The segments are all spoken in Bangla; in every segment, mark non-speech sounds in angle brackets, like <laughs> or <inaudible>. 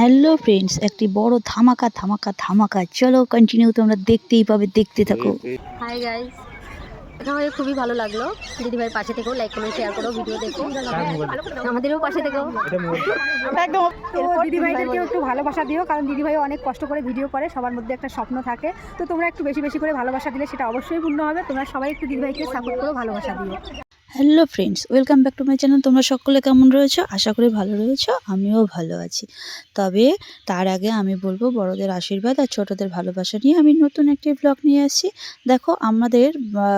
হ্যালো ফ্রেন্ডস একটি বড় ধামাকা ধামাকা ধামাকা। চলো কন্টিনিউ তোমরা দেখতেই পাবে দেখতে থাকো। হাই গাইস দেখা হয়ে খুবই ভালো লাগল। দিদিভাইয়ের পাশে থেকেও লাইক কমেন্ট শেয়ার করো ভিডিও দেখো। আমাদেরও পাশে থেকেও তো দিদিভাইদেরকেও একটু ভালোবাসা দিও কারণ দিদিভাই অনেক কষ্ট করে ভিডিও করে সবার মধ্যে একটা স্বপ্ন থাকে। তো তোমরা একটু বেশি বেশি করে ভালোবাসা দিলে সেটা অবশ্যই পূর্ণ হবে। তোমরা সবাই একটু দিদিভাইকে সাপোর্ট করো ভালোবাসা দিও। Hello friends welcome back to my channel তোমরা সকলে কেমন রয়েছো? আশা করি ভালো রয়েছো। আমিও ভালো আছি। তবে তার আগে আমি বলব, বড়দের আশীর্বাদ আর ছোটদের ভালোবাসা নিয়ে আমি নতুন একটি ব্লগ নিয়ে আসছি। দেখো, আমাদের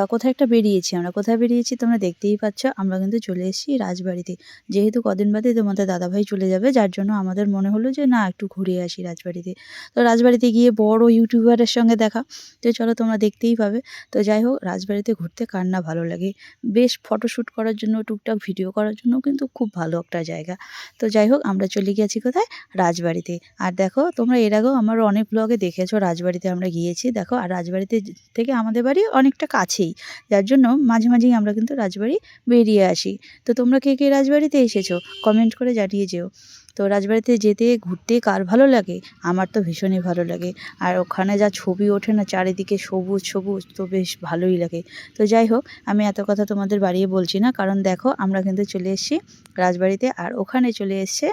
কোথায় একটা বেরিয়েছি আমরা। কোথায় বেরিয়েছি তোমরা দেখতেই পাচ্ছ। আমরা কিন্তু চলে এসেছি রাজবাড়িতে। যেহেতু কদিন বাদে তোমাদের দাদাভাই চলে যাবে, যার জন্য আমাদের মনে হলো যে, না, একটু ঘুরে আসি রাজবাড়িতে। তো রাজবাড়িতে গিয়ে বড় ইউটিউবারের সঙ্গে দেখা। তো চলো তোমরা দেখতেই পাবে। তো যাই হোক, রাজবাড়িতে ঘুরতে কার না ভালো লাগে। বেশ ফটোশ্যুট করার জন্য, টুকটাক ভিডিও করার জন্য কিন্তু খুব ভালো একটা জায়গা। তো যাই হোক, আমরা চলে গিয়েছি কোথায়? রাজবাড়িতে। আর দেখো, তোমরা এর আগেও আমার অনেক ব্লগে দেখেছ, রাজবাড়িতে আমরা গিয়েছি। দেখো, আর রাজবাড়িতে থেকে আমাদের বাড়ি অনেকটা কাছেই। যার জন্য মাঝে মাঝেই আমরা কিন্তু রাজবাড়ি বেরিয়ে আসি। তো তোমরা কে কে রাজবাড়িতে এসেছ? কমেন্ট করে জানিয়ে যেও। তো রাজবাড়িতে যেতে, ঘুরতে কার ভালো লাগে? আমার তো ভীষণই ভালো লাগে। আর ওখানে যা ছবি ওঠে না, চারিদিকে সবুজ সবুজ, তো বেশ ভালোই লাগে। তো যাই হোক, আমি এত কথা তোমাদের বাড়িয়ে বলছি না। কারণ দেখো, আমরা কিন্তু চলে এসেছি রাজবাড়িতে, আর ওখানে চলে এসছে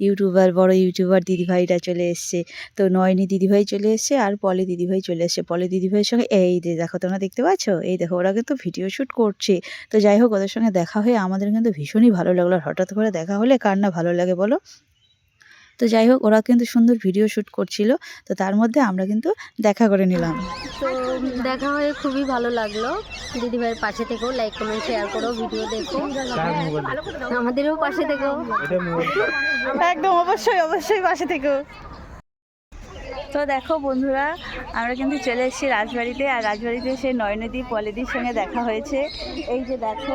ইউটিউবার, বড় ইউটিউবার দিদিভাইরা চলে এসছে। তো নয়নি দিদিভাই চলে এসছে আর পলি দিদিভাই চলে এসছে। পলি দিদিভাইয়ের সঙ্গে, এই যে দেখো তোমরা দেখতে পাচ্ছ? এই দেখো, ওরা কিন্তু ভিডিও শ্যুট করছে। তো যাই হোক, ওদের সঙ্গে দেখা হয়ে আমাদের কিন্তু ভীষণই ভালো লাগল। আর হঠাৎ করে দেখা হলে কার না ভালো লাগে বলো? তো যাই হোক, ওরা কিন্তু সুন্দর ভিডিও শ্যুট করছিল। তো তার মধ্যে আমরা কিন্তু দেখা করে নিলাম। তো দেখা হয়ে খুবই ভালো লাগল। দিদিভাইয়ের পাশে থেকেও লাইক কমেন্ট শেয়ার করো ভিডিও দেখো। আমাদেরও পাশে থেকেও একদম অবশ্যই অবশ্যই পাশে থেকেও তো দেখো বন্ধুরা আমরা কিন্তু চলে এসেছি রাজবাড়িতে আর রাজবাড়িতে সেই নয়নদী পলেদির সঙ্গে দেখা হয়েছে। এই যে দেখো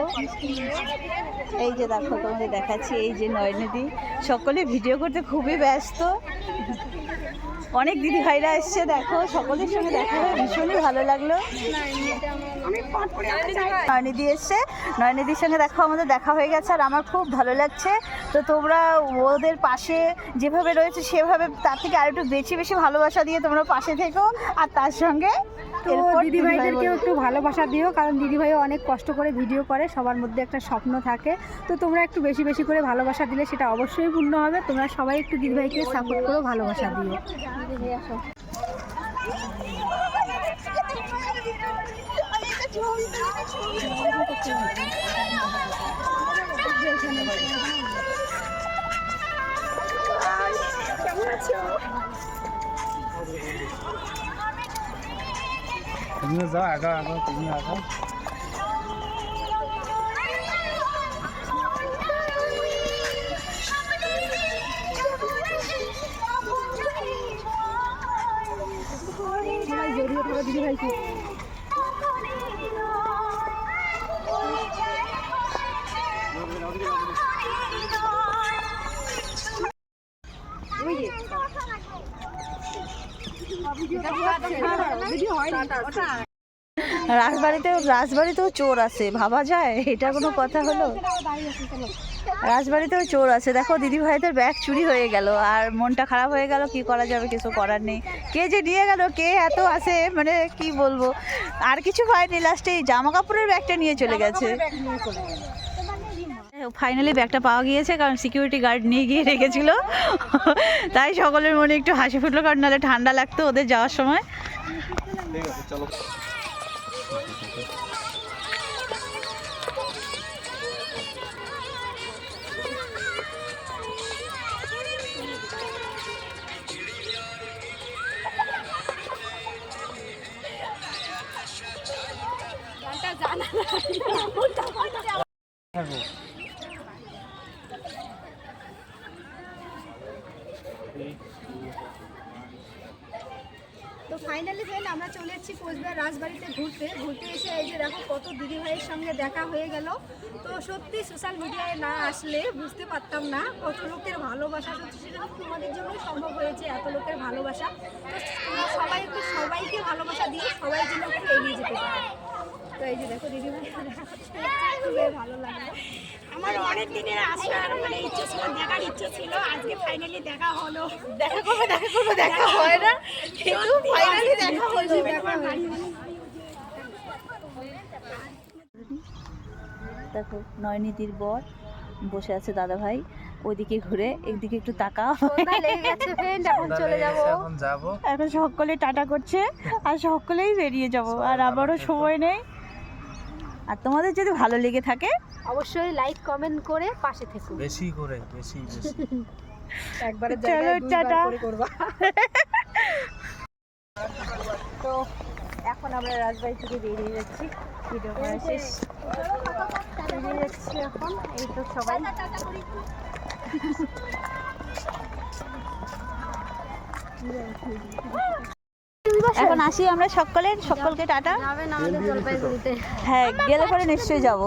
এই যে দেখো, তোমাদের দেখাচ্ছি এই যে নয়নদী। সকলে ভিডিও করতে খুবই ব্যস্ত। অনেক দিদি ভাইরা এসছে, দেখো, সকলের সঙ্গে দেখা হয়ে ভীষণই ভালো লাগল। নয়নিধি এসছে। নয়নিধির সঙ্গে দেখো, আমাদের দেখা হয়ে গেছে, আর আমার খুব ভালো লাগছে। তো তোমরা ওদের পাশে যেভাবে রয়েছে, সেভাবে তার থেকে আর একটু বেশি বেশি ভালোবাসা দিয়ে তোমরা পাশে থেকো, আর তার সঙ্গে তো দিদিভাইদেরকেও একটু ভালোবাসা দিও কারণ দিদিভাইও অনেক কষ্ট করে ভিডিও করে সবার মধ্যে একটা স্বপ্ন থাকে। তো তোমরা একটু বেশি বেশি করে ভালোবাসা দিলে সেটা অবশ্যই পূর্ণ হবে। তোমরা সবাই একটু দিদিভাইকে সাপোর্ট করো ভালোবাসা দিও। তুমিও যাও আগা আগা তুমি আগা। সবাই জড়িয়ে রাজবাড়িতেও রাজবাড়িতেও চোর আছে, ভাবা যায়? এটা কোনো কথা হলো? রাজবাড়িতেও চোর আছে। দেখো দিদি ভাইদের ব্যাগ চুরি হয়ে গেল, আর মনটা খারাপ হয়ে গেল, কি করা যাবে, কিছু করার নেই। কে যে নিয়ে গেল, কে এত আছে মানে কি বলব? আর কিছু হয়নি লাস্টে এই জামা কাপড়ের ব্যাগটা নিয়ে চলে গেছে। ফাইনালি ব্যাগটা পাওয়া গিয়েছে কারণ সিকিউরিটি গার্ড নিয়ে গিয়ে রেখেছিল। তাই সকলের মনে একটু হাসি ফুটলো কারণ নাহলে ঠান্ডা লাগতো ওদের যাওয়ার সময়। তো ফাইনালি ফ্রেন্ড আমরা চলে এসেছি কোচবিহার রাজবাড়িতে ঘুরতে। ঘুরতে এসে এই যে দেখো কত দিদি ভাইয়ের সঙ্গে দেখা হয়ে গেল। তো সত্যি সোশ্যাল মিডিয়ায় না আসলে বুঝতে পারতাম না কত লোকের ভালোবাসা। সত্যি সেটা তোমাদের জন্যই সম্ভব হয়েছে এত লোকের ভালোবাসা। তো সবাই একটু সবাইকে ভালোবাসা দিয়ে সবাই জন্য একটু এগিয়ে যেতে পারে। তো এই যে দেখো দিদিভাই খুবই ভালো লাগল। আমার অনেক দিনের আসার মানে ইচ্ছে ছিল দেখার ইচ্ছে ছিল। আজকে ফাইনালি দেখা হলো। দেখা করব দেখা করব দেখা হয় না। কিন্তু ফাইনালি দেখা হলো দেখো নয়নিধির বর বসে আছে দাদা ভাই ওইদিকে ঘুরে একদিকে একটু তাকা এখন চলে যাব। এখন এখন সকলে টাটা করছে আর সকলেই বেরিয়ে যাব। আর আবারও সময় নেই। আর তোমাদের যদি ভালো লেগে থাকে অবশ্যই লাইক কমেন্ট করে পাশে থেকো। বেশি করে বেশি বেশি। <laughs> একবারে <laughs> চলো টাটা। <laughs> তো এখন আমরা রাজবাড়ি থেকে বেরিয়ে যাচ্ছি। ভিডিও করা শেষ। বেরিয়ে যাচ্ছি এখন। এই তো সবাই। এখন আসি আমরা সকলে সকলকে টাটা। হ্যাঁ গেলে পরে নিশ্চয়ই যাব।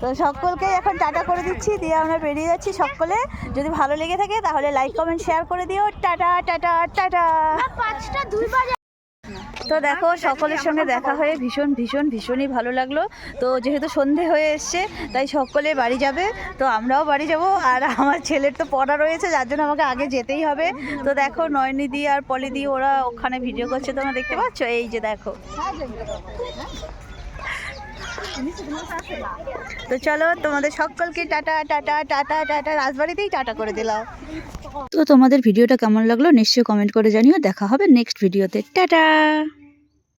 তো সকলকে এখন টাটা করে দিচ্ছি দিয়ে আমরা বেরিয়ে যাচ্ছি সকলে। যদি ভালো লেগে থাকে তাহলে লাইক কমেন্ট শেয়ার করে দিও। Tata tata tata. পাঁচটা দুইবার তো দেখো সকলের সঙ্গে দেখা হয়ে ভীষণ ভীষণ ভীষণই ভালো লাগল। তো যেহেতু সন্ধে হয়ে এসছে তাই সকলে বাড়ি যাবে। তো আমরাও বাড়ি যাব আর আমার ছেলের তো পড়া রয়েছে যার জন্য আমাকে আগে যেতেই হবে। তো দেখো নয়নিদি আর পলিদি ওরা ওখানে ভিডিও করছে তোমরা দেখতে পাচ্ছ? এই যে দেখো। তো চলো তোমাদের সকলকে টাটা টাটা টাটা টাটা রাজবাড়িতেই টাটা করে দিলাম। তো তোমাদের ভিডিওটা কেমন লাগল নিশ্চয়ই কমেন্ট করে জানিও। দেখা হবে নেক্সট ভিডিওতে টাটা!